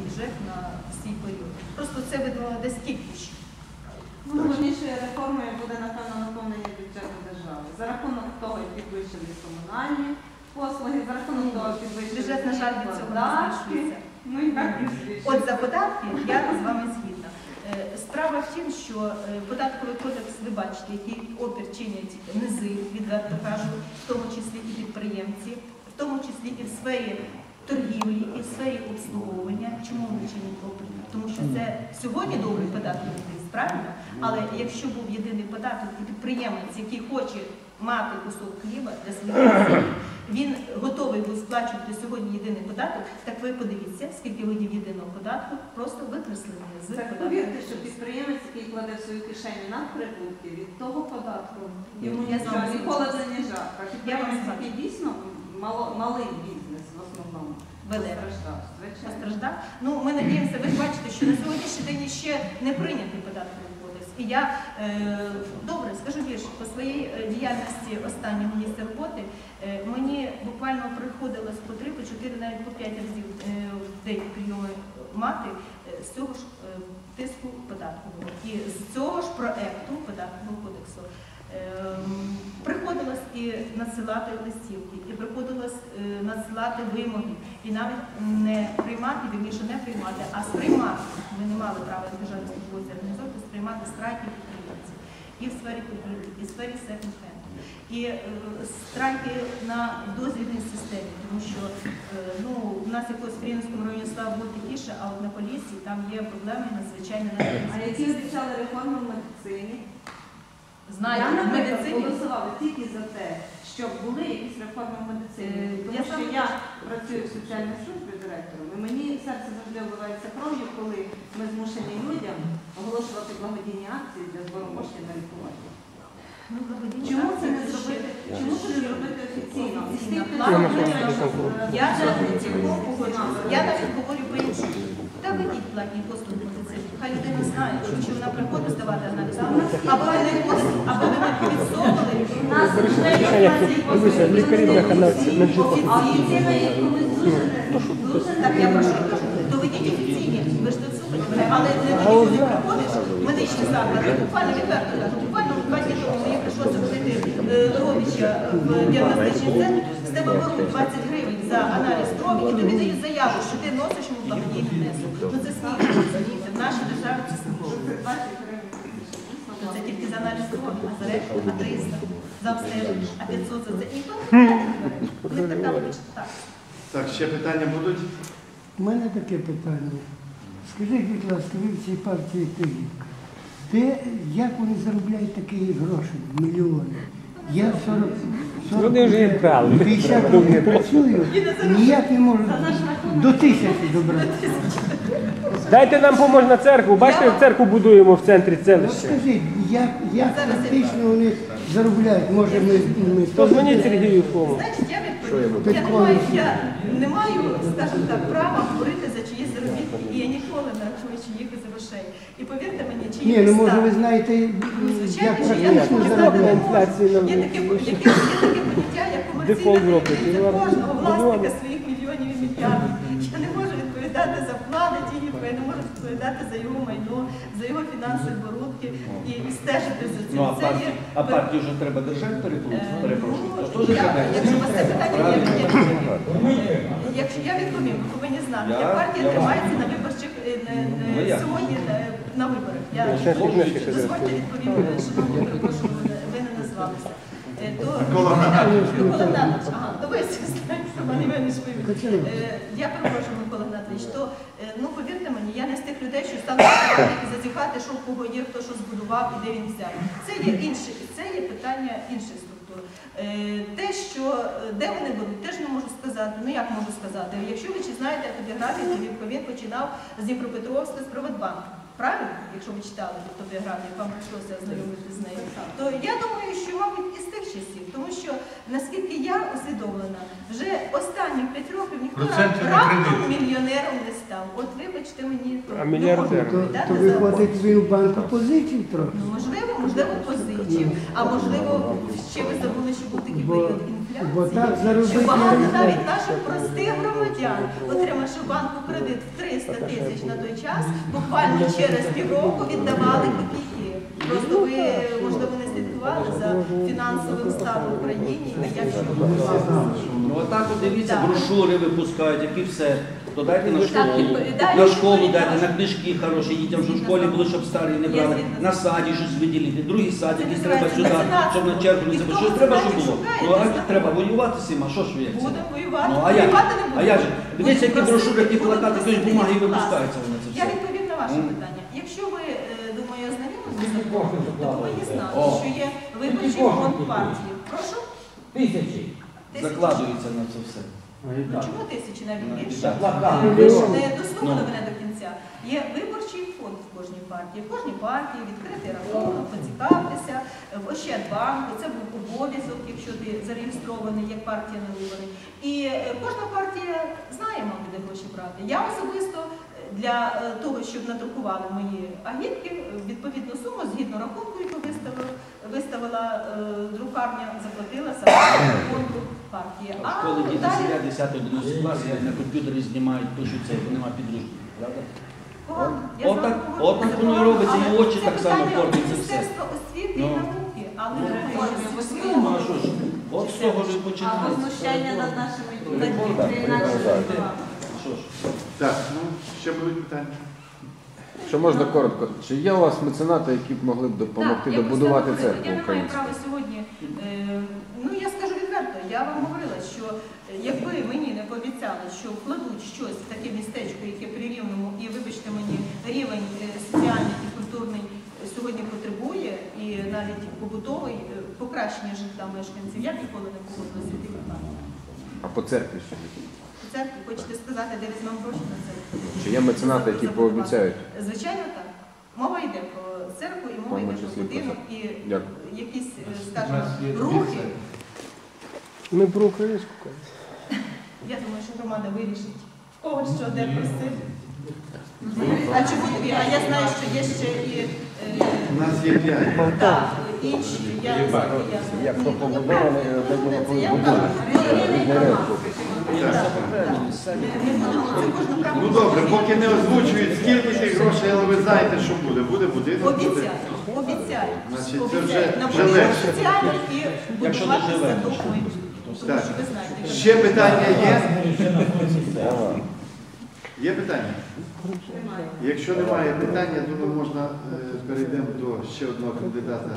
і ЖЕК на свій період. Просто це десь кількість. Ну, головнішою реформою буде, напевно, наповнення бюджету держави. За рахунок того, як підвищились комунальні послуги, за рахунок того, як підвищились Бюджет, на жаль, від цього не податки. Ну і так і. От за податки я з вами згідна. Е, Справа в тім, що е, податковий кодекс, ви бачите, який опір чинять низи, відверто кажу, в тому числі і підприємці, в тому числі і в сфері торгівлі, і в сфері обслуговування. Чому вони чинять опір? Тому що це сьогодні добрий податок низ, правильно? Але якщо був єдиний податок і підприємець, який хоче мати кусок хліба для своїх сім'ї, він готовий був сплачувати сьогодні єдиний податок, так ви подивіться, скільки видів єдиного податку просто викреслені з Так податку. повірте, що підприємець, який кладе в свою кишеню надприбутки від того податку, йому Я з нічого вами ні згодна. холодно, ні жарко. А Я вам підприємець, який дійсно мало- малий бізнес в основному, Веде. постраждав. Постраждав. Ну, ми надіємося, ви ж бачите, що на сьогоднішній день ще не прийнятий податковий кодекс. І я е, добре скажу більше по своїй е, діяльності останнього місця роботи. е, мені буквально приходилось по три, по чотири, навіть по п'ять разів е, в день прийоми мати е, з цього ж е, тиску податкового і з цього ж проекту податкового кодексу. Ем, Приходилось і надсилати листівки, і приходилось е, надсилати вимоги, і навіть не приймати, вірніше не приймати, а сприймати. Ми не мали права як державні службовці організовувати, сприймати страйки підприємців і в сфері торгівлі, і в сфері секонд-хенду, і е, страйки на дозвільній системі, тому що е, ну, у нас якось в Рівненському районі слава було тихіше, а от на поліції там є проблеми надзвичайно А які обіцяли реформи в медицині? Знаєте, Я, в наприклад, медицині голосувала тільки за те, щоб були якісь реформи в медицині. Е, Тому я що я працюю в соціальній службі директором, і мені серце завжди вливається кров'ю, коли ми змушені людям оголошувати благодійні акції для збору коштів на лікування. Ну, благодійні Чому це не зробити? Чому це не зробити офіційно? І з тих Я людей, Я навіть говорю по-іншому. Та ведіть платні послуги в медицині. Хай людина знає, що вона приходить здавати аналіз, або не ходите, або ви підсовували. У нас вже лікарі на дуже дуже Так я про що кажу? Доведіть офіційні, ви ж тут слухаєте, але не тоді, коли приходиш в медичний заклад. Буквально відверто кажу, буквально два дні тому мені прийшлося возити е, родича в діагностичний центр, з тебе беруть 20 гривень за аналіз крові і тобі дають заяву, що ти носиш йому благодійний внесок. Ну це смішно, розумієте? В нашій державі це смішно. То це тільки за аналіз крові, а за решту, а 300, за обстеження, а 500 за це. І ніхто не бере. Так так. Так, ще питання будуть? У мене таке питання. Скажіть, будь ласка, ви в цій партії Київка, де, як вони заробляють такі гроші, мільйони? Я 40, 40 Вони вже брали. 50 років працюю, ніяк не можу до тисячі добратися. Дайте нам поможна на церкву. Бачите, церкву будуємо в центрі От селища. скажіть, як, як практично вони заробляють? Може ми, ми Позвоніть Сергію Фому. Значить, я відповім. Я не маю, я не маю, скажімо так, права говорити за чиїсь заробітки, і я ніколи не рахую чиїх з грошей. І повірте мені, чиї Ні, ну може ви знаєте, Ну, звичайно, як що я не практично можу заробляють? інфляції на Є таке, яке, є таке поняття, як Дефолт комерційна таємниця кожного власника своїх мільйонів і мільярдів. Я не можу відповідати за діїв, я не можу відповідати за його майно, за його фінансові оборудки і, і стежити за цим. Ну, а Це є партію, а партію вже треба держати перепрошую. Е, ну, Якщо у вас це питання, я відповім. Ні. Якщо я відповім, ви повинні знати, Я- партія тримається на виборчих е, Ну, сьогодні е, на виборах. Я ще дозвольте відповім, е, перепрошую, не- ви не назвалися. Микола Гнатович. Ага, то ви всі знаєте, Роман Іванович вибір. Е, Я перепрошую, Микола Гнатович, то е, ну повірте мені, я не з тих людей, що стану зазіхати, що в кого є, хто що збудував і де він взяв. Це є інше, це є питання інших структур. Е, Те, що е, де вони беруть, теж не можу сказати. Ну як можу сказати? Якщо ви чи знаєте автобіографію, то він- він починав з Дніпропетровська з Приватбанку. Правильно, якщо ви читали автобіографію, вам прийшлося ознайомитися з нею, то я думаю, що, мабуть, із тих часів, тому що наскільки я усвідомлена, вже останні п'ять років ніхто Проценти на раптом кредит. мільйонером не став. От вибачте мені, А не мільярдером? То, то за виходить він в банку позичив трохи. Ну, можливо, можливо, позичив, а можливо, ще ви забули, що був такий Бо- період інфляції. Бо інфляції, так заробити що багато навіть наших простих громадян, отримавши в банку кредит в 300 тисяч на той час, буквально через півроку віддавали копійки. Просто ви, можливо, не слідкували за фінансовим станом в Україні, і відбувалося. Ну отак от дивіться, Так. брошури випускають, які все. То дайте на школу. На школу дайте, на книжки хороші дітям, щоб в школі були, щоб старі не брали. На саді щось виділити, другий сад, Це треба називається сюди, меценатство. щоб на чергу не І записати. хто Що треба, щоб було? шукає, Ну а треба воювати з цим, а що ж ви як це? Будемо воювати. Ну, а як? Воювати не будемо. А як же? Дивіться, які Будемо брошури, які плакати, будемо якоїсь бумаги їх випускаються вони це Я все. відповім на ваше Мгм. питання. Якщо ви, е, ознайомилися з законом, то повинні що є виборчий фонд партії. Прошу? Тисячі. Закладується на це все. Ну чому тисячі навіть більше? Так. Плакати. Ви ж не дослухали Ну. мене до кінця. Є виборчий фонд в кожній партії. В кожній партії відкритий рахунок, поцікавтеся в Ощадбанку. Це був обов'язок, якщо ти зареєстрований як партія на вибори. І е, кожна партія знає, мабуть, де гроші брати. Я особисто для е, того, щоб надрукували мої агітки, відповідну суму згідно рахунку, яку виставила, виставила е, друкарня, заплатила саме фонду партії. А в школі діти сидять 10-11 клас, як на комп'ютері знімають, пишуть це, нема підручників, правда? Я От воно і робиться, і очі так само це все. Міністерства освіти Ну. і науки, але. Ну, а що ж, от з того ж і А починається. над нашими дітьми, іначе А Що ж? Так, ну ще будуть питання. Що можна коротко? Чи є у вас меценати, які б могли б допомогти Так, я добудувати просто говорила, церкву Я не маю українську? права сьогодні. е, Ну я скажу відверто, я вам говорила, що е, якби мені не пообіцяли, що вкладуть щось в таке містечко, яке при рівному, і вибачте мені, рівень е, соціальний і культурний е, сьогодні потребує, і навіть побутовий е, покращення життя мешканців, я б ніколи не погодилася йти питання. А по церкві що? Церкві хочете сказати, де візьмемо гроші на це? Чи є меценати, які пообіцяють? Звичайно, так. Мова йде про церкву і мова тому йде про числі про будинок і Дякую. якісь, е, скажімо, рухи. Ми про українську кажемо. Я думаю, що громада вирішить кого що де просити. А чому дві? А я знаю, що є ще і е, У нас є п'ять. так, інші. Я не знаю, я знаю. Як Ні, то побудовано, правильно, так воно це я побудовано. Так. Це кожна правда. Ну добре, поки не озвучують, скільки тих грошей, але ви знаєте, що буде. Буде будинок, буде. Обіцяю, обіцяю. Значить, це обіцяю. вже- На вже будинок легше. соціальний і Якщо будувати доживемо. садок майбутнього. Тому що ви знаєте, що Ще питання є? Є питання? Якщо немає питань, я думаю, можна е, перейдемо до ще одного кандидата